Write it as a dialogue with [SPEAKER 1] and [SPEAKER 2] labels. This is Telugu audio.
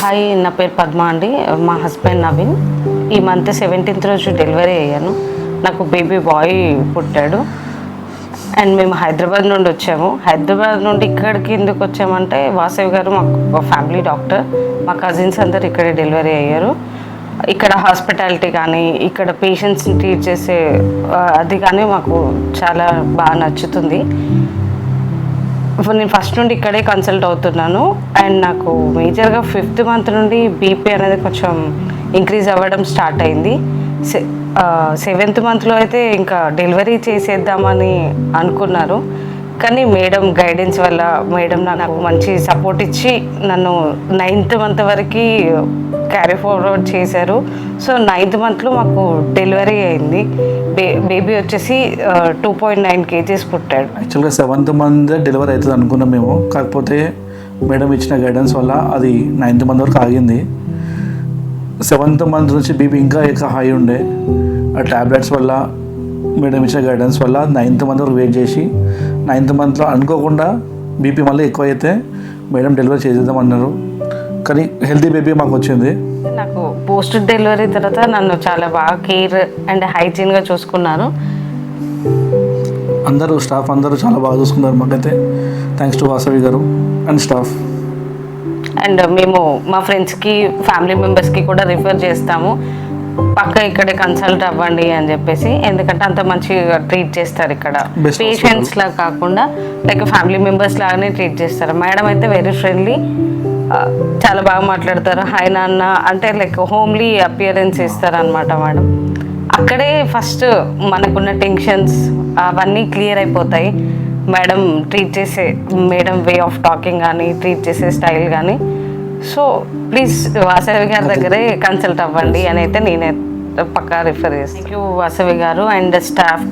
[SPEAKER 1] హాయ్ నా పేరు పద్మ అండి. మా హస్బెండ్ నవీన్. ఈ మంత్ సెవెంటీన్త్ రోజు డెలివరీ అయ్యాను. నాకు బేబీ బాయ్ పుట్టాడు. అండ్ మేము హైదరాబాద్ నుండి వచ్చాము. హైదరాబాద్ నుండి ఇక్కడికి ఎందుకు వచ్చామంటే వాసవి గారు మాకు ఫ్యామిలీ డాక్టర్. మా కజిన్స్ అందరు ఇక్కడే డెలివరీ అయ్యారు. ఇక్కడ హాస్పిటాలిటీ కానీ ఇక్కడ పేషెంట్స్ని ట్రీట్ చేసే అది కానీ మాకు చాలా బాగా నచ్చుతుంది. నేను ఫస్ట్ నుండి ఇక్కడే కన్సల్ట్ అవుతున్నాను. అండ్ నాకు మేజర్గా ఫిఫ్త్ మంత్ నుండి బీపీ అనేది కొంచెం ఇంక్రీజ్ అవ్వడం స్టార్ట్ అయింది. సెవెంత్ మంత్లో uh, అయితే ఇంకా డెలివరీ చేసేద్దామని అనుకున్నారు. కానీ మేడం గైడెన్స్ వల్ల మేడం నాకు మంచి సపోర్ట్ ఇచ్చి నన్ను నైన్త్ మంత్ వరకు క్యారీ ఫార్వర్డ్ చేశారు. సో నైన్త్ మంత్లో మాకు డెలివరీ అయింది. బే బేబీ వచ్చేసి టూ పాయింట్ నైన్ కేజీస్ పుట్టాడు.
[SPEAKER 2] యాక్చువల్గా సెవెంత్ మంత్ డెలివరీ అవుతుంది అనుకున్నాం మేము. కాకపోతే మేడం ఇచ్చిన గైడెన్స్ వల్ల అది నైన్త్ మంత్ వరకు ఆగింది. సెవెంత్ మంత్ నుంచి బీపీ ఇంకా ఎక్కువ హై ఉండే. ఆ ట్యాబ్లెట్స్ వల్ల మేడం ఇచ్చిన గైడెన్స్ వల్ల నైన్త్ మంత్ వరకు వెయిట్ చేసి నైన్త్ మంత్లో అనుకోకుండా బీపీ మళ్ళీ ఎక్కువ అయితే మేడం డెలివరీ చేసేద్దాం అన్నారు కానీ హెల్తీ బేబీ మాకు వచ్చింది.
[SPEAKER 1] నాకు పోస్ట్ డెలివరీ తర్వాత నన్ను చాలా బాగా కేర్ అండ్ హైజీన్గా చూసుకున్నారు.
[SPEAKER 2] అందరూ స్టాఫ్ అందరూ చాలా బాగా చూసుకున్నారు మాకైతే. Thanks to Vasavi garu and staff.
[SPEAKER 1] And మేము మా ఫ్రెండ్స్కి ఫ్యామిలీ మెంబర్స్కి కూడా రిఫర్ చేస్తాము. పక్క ఇక్కడే కన్సల్ట్ అవ్వండి అని చెప్పేసి ఎందుకంటే అంత మంచిగా ట్రీట్ చేస్తారు ఇక్కడ. పేషెంట్స్ లా కాకుండా లైక్ ఫ్యామిలీ మెంబర్స్ లాగానే ట్రీట్ చేస్తారు. మేడం అయితే వెరీ ఫ్రెండ్లీ చాలా బాగా మాట్లాడతారు. హాయ్ నాన్న. అంటే లైక్ హోమ్లీ అపియరెన్స్ ఇస్తారు అనమాట మేడం అక్కడే ఫస్ట్ మనకున్న టెన్షన్స్ అవన్నీ క్లియర్ అయిపోతాయి. మేడం ట్రీట్ చేసే మేడం వే ఆఫ్ టాకింగ్ కానీ ట్రీట్ చేసే స్టైల్ కానీ సో ప్లీజ్ వాసవి గారి దగ్గరే కన్సల్ట్ అవ్వండి అని అయితే నేనే పక్కా రిఫర్ చేస్తాను thank you Vasavi garu and staff